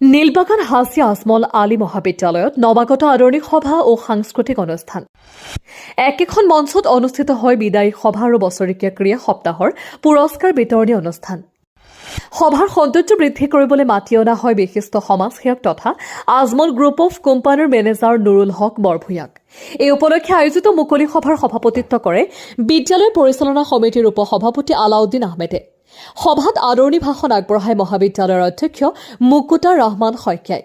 নীলবাগান হাজিয়া আজমল আলী মহাবিদ্যালয়ত নৱাগত আদৰণি সভা ও সাংস্কৃতিক অনুষ্ঠান। একেখন মঞ্চত অনুষ্ঠিত হয় বিদায়ী সভা আৰু বছৰেকীয়া ক্ৰীড়া সপ্তাহৰ পুৰস্কাৰ বিতৰণী অনুষ্ঠান। সভাৰ সৌন্দৰ্য বৃদ্ধি কৰিবলৈ মাতি অনা হয় বিশিষ্ট সমাজসেৱক তথা আজমল গ্ৰুপ অফ কোম্পানীৰ মেনেজাৰ নুৰুল হক বৰভূঞাক। এই উপলক্ষে আয়োজিত মুকলি সভাৰ সভাপতিত্ব কৰে বিদ্যালয় পৰিচালনা সমিতিৰ উপ সভাপতি আলাউদ্দিন আহমেদে। সভাত আদৰণি ভাষণ আগবঢ়াই মহাবিদ্যালয়ৰ অধ্যক্ষ মুকুতা ৰহমান শইকীয়াই।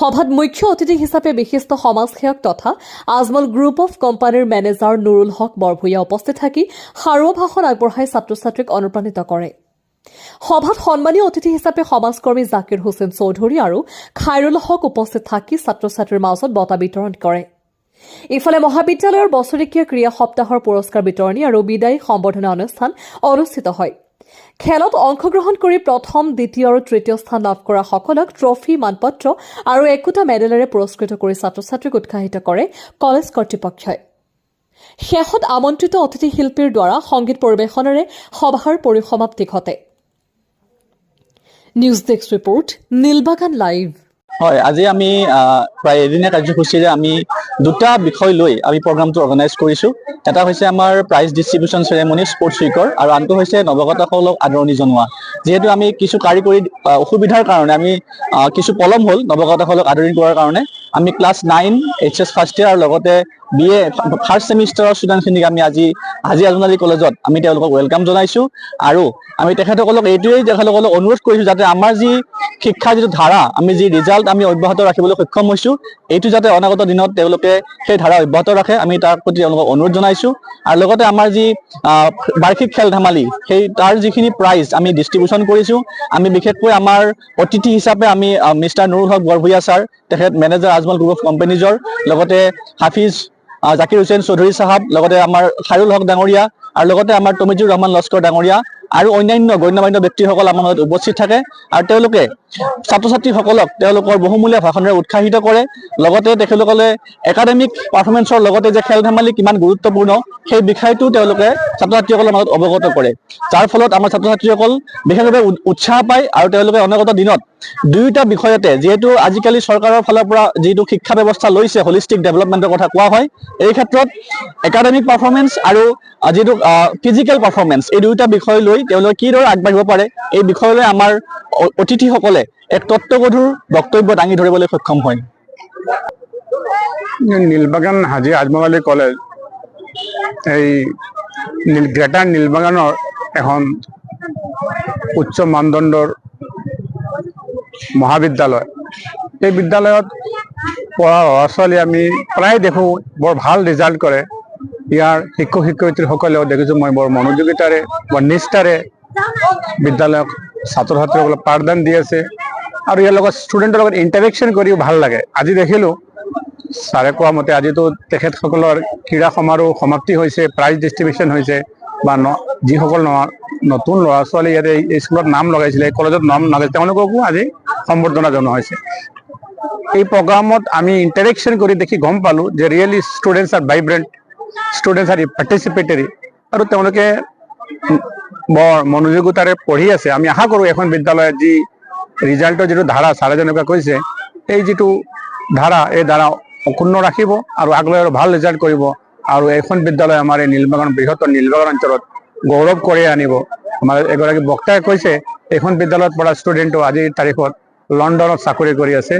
সভাত মুখ্য অতিথি হিচাপে বিশিষ্ট সমাজসেৱক তথা আজমল গ্ৰুপ অফ কোম্পানীৰ মেনেজাৰ নুৰুল হক বৰভূঞা উপস্থিত থাকি সাৰুৱা ভাষণ আগবঢ়াই ছাত্ৰ ছাত্ৰীক অনুপ্ৰাণিত কৰে। সভাত সন্মানীয় অতিথি হিচাপে সমাজকৰ্মী জাকিৰ হুছেইন চৌধুৰী আৰু খাইৰুল হক উপস্থিত থাকি ছাত্ৰ ছাত্ৰীৰ মাজত বঁটা বিতৰণ কৰে। ইফালে মহাবিদ্যালয়ৰ বছৰেকীয়া ক্ৰীড়া সপ্তাহৰ পুৰস্কাৰ বিতৰণী আৰু বিদায়ী সম্বৰ্ধনা অনুষ্ঠান অনুষ্ঠিত হয়। খেলত অংশগ্ৰহণ কৰি প্ৰথম দ্বিতীয় আৰু তৃতীয় স্থান লাভ কৰা সকলক ট্ৰফি মানপত্ৰ আৰু একোটা মেডেলেৰে পুৰস্কৃত কৰি ছাত্ৰ ছাত্ৰীক উৎসাহিত কৰে কলেজ কৰ্তৃপক্ষই। শেষত আমন্ত্ৰিত অতিথি শিল্পীৰ দ্বাৰা সংগীত পৰিৱেশনেৰে সভাৰ পৰিসমাপ্তি ঘটে। News desk report Nilbagan live. হয় আজি আমি প্ৰায় এদিনীয়া কাৰ্যসূচীৰে আমি দুটা বিষয় লৈ আমি প্ৰগ্ৰামটো অৰ্গেনাইজ কৰিছোঁ। এটা হৈছে আমাৰ প্ৰাইজ ডিষ্ট্ৰিবিউশ্যন চেৰেমনি স্পৰ্টছ উইকৰ আৰু আনটো হৈছে নৱাগতসকলক আদৰণি জনোৱা। যিহেতু আমি কিছু কাৰিকৰী অসুবিধাৰ কাৰণে আমি কিছু পলম হ'ল নৱাগতসকলক আদৰণি কৰাৰ কাৰণে। আমি class nine H S first year লগতে বি এ ফাৰ্ষ্ট ছেমিষ্টাৰৰ ষ্টুডেণ্টখিনিক আমি আজি হাজি আজমলী কলেজত আমি তেওঁলোকক ৱেলকাম জনাইছোঁ। আৰু আমি তেখেতসকলক এইটোৱেই তেখেতসকলক অনুৰোধ কৰিছোঁ যাতে আমাৰ যি শিক্ষাৰ যিটো ধাৰা আমি যি ৰিজাল্ট আমি অব্যাহত ৰাখিবলৈ সক্ষম হৈছোঁ এইটো যাতে অনাগত দিনত তেওঁলোকে সেই ধাৰা অব্যাহত ৰাখে আমি তাৰ প্ৰতি তেওঁলোকক অনুৰোধ জনাইছোঁ। আৰু লগতে আমাৰ যি বাৰ্ষিক খেল ধেমালি সেই তাৰ যিখিনি প্ৰাইজ আমি ডিষ্ট্ৰিবিউশ্যন কৰিছোঁ আমি বিশেষকৈ আমাৰ অতিথি হিচাপে আমি মিষ্টাৰ নুৰুল হক বৰভূঞা ছাৰ তেখেত মেনেজাৰ আজমল গ্ৰুপ অফ কোম্পানীজৰ লগতে হাফিজ জাকিৰ হুছেইন চৌধুৰী চাহাব লগতে আমাৰ খাইৰুল হক ডাঙৰীয়া আৰু লগতে আমাৰ তমিজুৰ ৰহমান লস্কৰ ডাঙৰীয়া আৰু অন্যান্য গণ্যমান্য ব্যক্তিসকল আমাৰ মাজত উপস্থিত থাকে। আৰু তেওঁলোকে ছাত্ৰ ছাত্ৰীসকলক তেওঁলোকৰ বহুমূলীয়া ভাষণেৰে উৎসাহিত কৰে। লগতে তেখেতসকলে একাডেমিক পাৰফৰ্মেঞ্চৰ লগতে যে খেল ধেমালি কিমান গুৰুত্বপূৰ্ণ সেই বিষয়টো তেওঁলোকে ছাত্ৰ ছাত্ৰীসকলৰ মাজত অৱগত কৰে। যাৰ ফলত আমাৰ ছাত্ৰ ছাত্ৰীসকল বিশেষভাৱে উৎসাহ পায় আৰু তেওঁলোকে অনাগত দিনত দুয়োটা বিষয়তে যিহেতু আজিকালি চৰকাৰৰ ফালৰ পৰা যিটো শিক্ষা ব্যৱস্থা লৈছে হলিষ্টিক ডেভেলপমেণ্টৰ কথা কোৱা হয় এই ক্ষেত্ৰত একাডেমিক পাৰফৰ্মেঞ্চ আৰু যিটো ফিজিকেল পাৰফৰ্মেঞ্চ এই দুয়োটা বিষয় লৈ তেওঁলোকে কিদৰে আগবাঢ়িব পাৰে এই বিষয়লৈ আমাৰ অতিথিসকলে এক তত্ত্বগধুৰ বক্তব্য দাঙি ধৰিবলৈ সক্ষম হয়। নীলবাগান হাজি আজমল আলী কলেজ, এই গ্ৰেটাৰ নীলবাগানৰ এখন উচ্চ মানদণ্ডৰ মহাবিদ্যালয়। এই বিদ্যালয়ত পঢ়া ল'ৰা ছোৱালী আমি প্ৰায় দেখোঁ, বৰ ভালো ৰিজাল্ট কৰে। ইয়াৰ শিক্ষক শিক্ষয়িত্ৰীসকলেও দেখিছোঁ, মই বৰ মনোযোগিতাৰে বৰ নিষ্ঠাৰে বিদ্যালয়ক ছাত্ৰ ছাত্ৰীসকলক পাঠদান দি আছে আৰু ইয়াৰ লগত ষ্টুডেণ্টৰ লগত ইণ্টাৰেকশ্যন কৰিও ভালো লাগে। আজি দেখিলোঁ, ছাৰে কোৱা মতে আজিতো তেখেতসকলৰ ক্ৰীড়া সমাৰোহ সমাপ্তি হৈছে প্ৰাইজ ডিষ্ট্ৰিবিউশ্যন হৈছে, বা ন, যিসকল নতুন ল'ৰা ছোৱালী ইয়াতে স্কুলত নাম লগাইছিলে কলেজত নাম লগাইছিলে তেওঁলোককো আজি সম্বৰ্ধনা জনোৱা হৈছে। এই প্ৰগ্ৰামত আমি ইণ্টাৰেকশ্যন কৰি দেখি গম পালোঁ যে really students are vibrant students are participatory আৰু তেওঁলোকে বৰ মনোযোগিতাৰে পঢ়ি আছে। আমি আশা কৰোঁ এখন বিদ্যালয়ত যি ৰিজাল্টৰ যিটো ধাৰা ছাৰে যেনেকুৱা কৈছে এই যিটো ধাৰা, এই ধাৰা অক্ষুণ্ণ ৰাখিব আৰু আগলৈ আৰু ভালো ৰিজাল্ট কৰিব আৰু এইখন বিদ্যালয় আমাৰ এই নীলবাগান, বৃহত্তৰ নীলবাগান অঞ্চলত গৌৰৱ কৰি আনিব। আমাৰ এগৰাকী বক্তাই কৈছে, এইখন বিদ্যালয়ত পঢ়া ষ্টুডেণ্টো আজিৰ তাৰিখত লণ্ডনত চাকৰি কৰি আছে,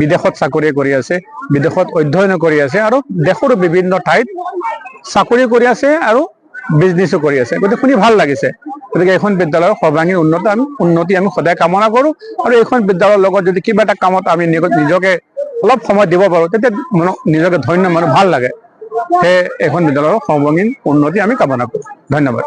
বিদেশত চাকৰি কৰি আছে, বিদেশত অধ্যয়ন কৰি আছে আৰু দেশৰো বিভিন্ন ঠাইত চাকৰি কৰি আছে আৰু বিজনেছো কৰি আছে। গতিকে শুনি ভালো লাগিছে। গতিকে এইখন বিদ্যালয়ৰ সৰ্বাংগীন উন্নত আমি উন্নতি আমি সদায় কামনা কৰোঁ। আৰু এইখন বিদ্যালয়ৰ লগত যদি কিবা এটা কামত আমি নিজ- নিজকে অলপ সময় দিব পাৰোঁ, তেতিয়া মন নিজকে ধন্য মানুহ ভালো লাগে। সেয়ে এইখন বিদ্যালয়ৰ সৰ্বাংগীন উন্নতি আমি কামনা কৰোঁ। ধন্যবাদ।